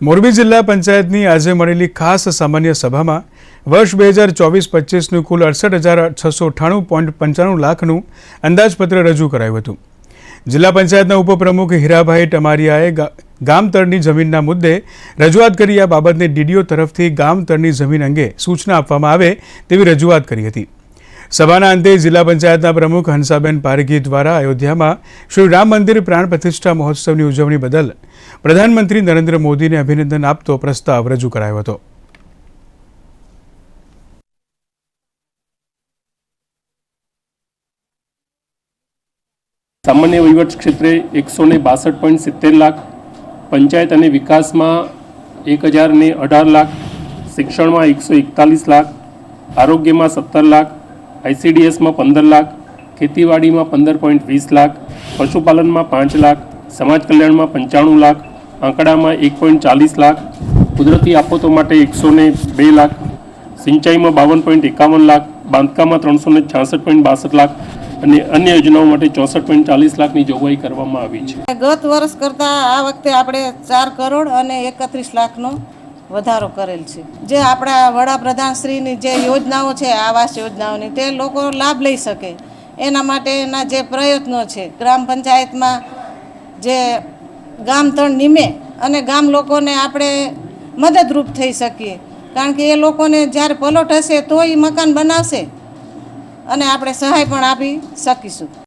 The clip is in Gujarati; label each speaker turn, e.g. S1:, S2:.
S1: મોરબી જિલ્લા પંચાયતની આજે મળેલી ખાસ સામાન્ય સભામાં વર્ષ બે હજાર ચોવીસ પચીસનું કુલ અડસઠ હજાર છસો અઠ્ઠાણું પોઈન્ટ પંચાણું લાખનું અંદાજપત્ર રજૂ કરાયું હતું. જિલ્લા પંચાયતના ઉપપ્રમુખ હીરાભાઈ ટમારિયાએ ગામતળની જમીનના મુદ્દે રજૂઆત કરી આ બાબતને ડીડીઓ તરફથી ગામતળની જમીન અંગે સૂચના આપવામાં આવે તેવી રજૂઆત કરી હતી. સભાના અંતે જિલ્લા પંચાયતના પ્રમુખ હંસાબેન પારગી દ્વારા અયોધ્યામાં શ્રી રામ મંદિર પ્રાણ પ્રતિષ્ઠા મહોત્સવની ઉજવણી બદલ પ્રધાનમંત્રી નરેન્દ્ર મોદીને અભિનંદન આપતો પ્રસ્તાવ રજૂ કરાયો હતો.
S2: સામાન્ય વહીવટ ક્ષેત્રે એકસો ને બાસઠ પોઈન્ટ સિત્તેર લાખ, પંચાયત અને વિકાસમાં એક હજાર ને અઢાર લાખ, શિક્ષણમાં એકસો એકતાલીસ લાખ, આરોગ્યમાં સત્તર લાખ આઈસીડીએસમાં પંદર લાખ, ખેતીવાડીમાં પંદર પોઈન્ટ વીસ લાખ, પશુપાલનમાં પાંચ લાખ, સમાજ કલ્યાણમાં પંચાણું લાખ, આંકડામાં એક પોઈન્ટ ચાલીસ લાખ, કુદરતી આફતો માટે એકસો ને બે લાખ, સિંચાઈમાં બાવન પોઈન્ટ એકાવન લાખ, બાંધકામમાં ત્રણસો ને છાસઠ પોઈન્ટ બાસઠ લાખ અને અન્ય યોજનાઓ માટે ચોસઠ પોઈન્ટ ચાલીસ લાખની જોગવાઈ કરવામાં આવી છે.
S3: ગત વર્ષ કરતાં આ વખતે આપણે ચાર કરોડ અને એકત્રીસ લાખનો વધારો કરેલ છે. જે આપણા વડાપ્રધાન શ્રીની જે યોજનાઓ છે, આવાસ યોજનાઓની, તે લોકો લાભ લઈ શકે. એના માટેના જે પ્રયત્નો છે, ગ્રામ પંચાયતમાં જે ગામ તણ નિમે અને ગામ લોકોને આપણે મદદરૂપ થઈ શકીએ. કારણ કે એ લોકોને જ્યારે પલોટ હશે તો એ મકાન બનાવશે અને આપણે સહાય પણ આપી શકીશું.